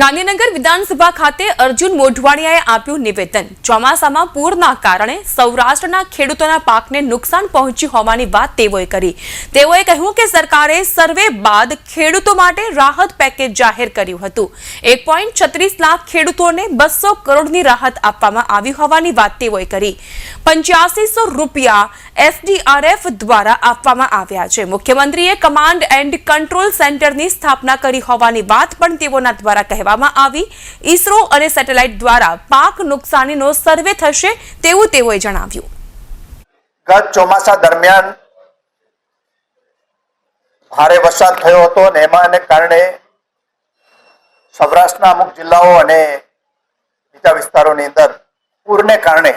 ગાંધીનગર વિધાનસભા ખાતે અર્જુન મોઢવાણિયાએ આપ્યું નિવેદન. ચોમાસામાં પૂરના કારણે સૌરાષ્ટ્રના ખેડૂતોના પાકને નુકસાન પહોંચ્યું હોવાની વાત તેઓએ કરી. તેઓએ કહ્યું કે સરકારે સર્વે બાદ ખેડૂતો માટે રાહત પેકેજ જાહેર કર્યું હતું. એક પોઈન્ટ છત્રીસ લાખ ખેડૂતોને બસો કરોડની રાહત આપવામાં આવી હોવાની વાત તેઓએ કરી. પંચ્યાસીસો રૂપિયા એસડીઆરએફ દ્વારા આપવામાં આવ્યા છે. મુખ્યમંત્રીએ કમાન્ડ એન્ડ કંટ્રોલ સેન્ટરની સ્થાપના કરી હોવાની વાત પણ તેઓના દ્વારા કહેવામાં આવી. ઇસરો અને સેટેલાઇટ દ્વારા પાક નુકસાનીનો સર્વે થશે તેવું તેઓએ જણાવ્યું. ગત ચોમાસા દરમિયાન ભારે વરસાદ થયો હતો અને એમાં કારણે સૌરાષ્ટ્રના અમુક જિલ્લાઓ અને બીજા વિસ્તારોની અંદર પૂરને કારણે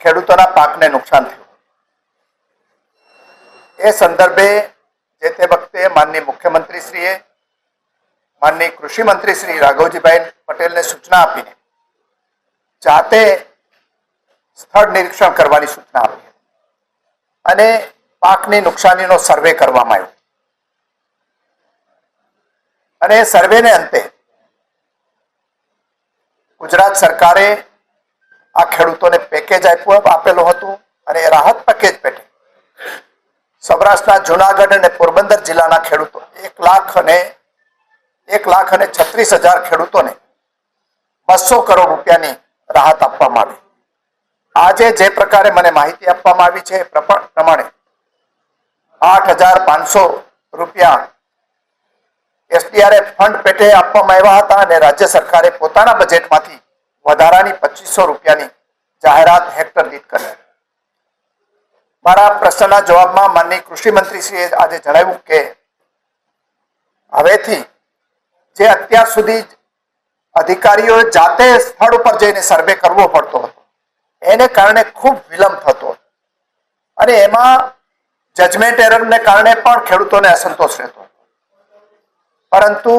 ખેડૂતોના પાકને નુકસાન થયું. એ સંદર્ભે જે તે વખતે માનનીય મુખ્યમંત્રીશ્રીએ માનનીય કૃષિ મંત્રી શ્રી રાઘવજીભાઈ પટેલને સૂચના આપીને જાતે સ્થળ નિરીક્ષણ કરવાની સૂચના આપી. અને પાકની નુકસાનીનો સર્વે કરવામાં આવ્યો. અને સર્વેને અંતે ગુજરાત સરકારે આ ખેડૂતોને પેકેજ આપ્યું આપેલું હતું અને રાહત પેકેજ પેટે સૌરાષ્ટ્રના જુનાગઢ અને પોરબંદર જિલ્લાના ખેડૂતો એક લાખ અને એક લાખ અને છત્રીસ હજાર ખેડૂતોને બસો કરોડ રૂપિયાની રાહત આપવામાં આવી. આજે જે પ્રકારે મને માહિતી આપવામાં આવી છે પ્રમાણે આઠ હજાર પાંચસો રૂપિયા એસડીઆરએફ ફંડ પેટે આપવામાં આવ્યા હતા અને રાજ્ય સરકારે પોતાના બજેટમાંથી વધારાની પચીસો રૂપિયાની જાહેરાત હેક્ટર દીઠ કરી. મારા પ્રશ્નના જવાબમાં માનની કૃષિ મંત્રીશ્રીએ આજે જણાવ્યું કે હવેથી જે અત્યાર સુધી અધિકારીઓ જાતે સ્થળ ઉપર જઈને સર્વે કરવો પડતો હતો. એને કારણે ખૂબ વિલંબ થતો હતો. અને એમાં જજમેન્ટ એરરને કારણે પણ ખેડૂતોને અસંતોષ રહેતો હતો. પરંતુ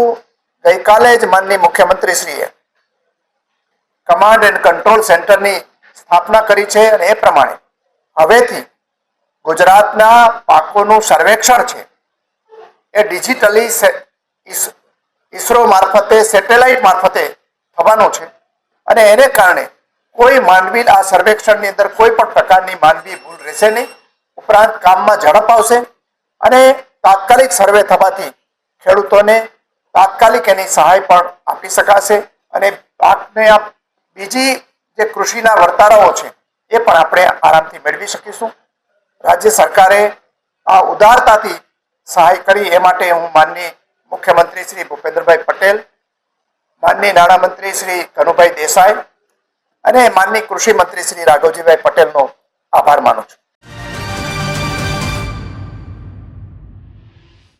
ગઈકાલે જ માનની મુખ્યમંત્રીશ્રીએ કમાન્ડ એન્ડ કંટ્રોલ સેન્ટરની સ્થાપના કરી છે અને એ પ્રમાણે હવેથી ગુજરાતના પાકોનું સર્વેક્ષણ છે. એ ડિજિટલી ઈસરો મારફતે, સેટેલાઇટ મારફતે થવાનો છે. અને એને કારણે કોઈ માનવી આ સર્વેક્ષણની અંદર કોઈ પણ પ્રકારની માનવી ભૂલ રહેશે નહીં. ઉપરાંત કામમાં ઝડપ આવશે અને તાત્કાલિક સર્વે થવાથી ખેડૂતોને તાત્કાલિક એની સહાય પણ આપી શકાશે. અને પાકને આ બીજી જે કૃષિના વર્તારાઓ છે, એ પણ આપણે આરામથી મેળવી શકીશું. રાજ્ય સરકારે આ ઉદારતાથી સહાય કરી, એ માટે હું માનની મુખ્યમંત્રી શ્રી ભૂપેન્દ્રભાઈ પટેલ માનની નાણામંત્રી શ્રી કનુભાઈ દેસાઈ અને માનની કૃષિ મંત્રી શ્રી રાઘવજીભાઈ પટેલનો આભાર માનું છું.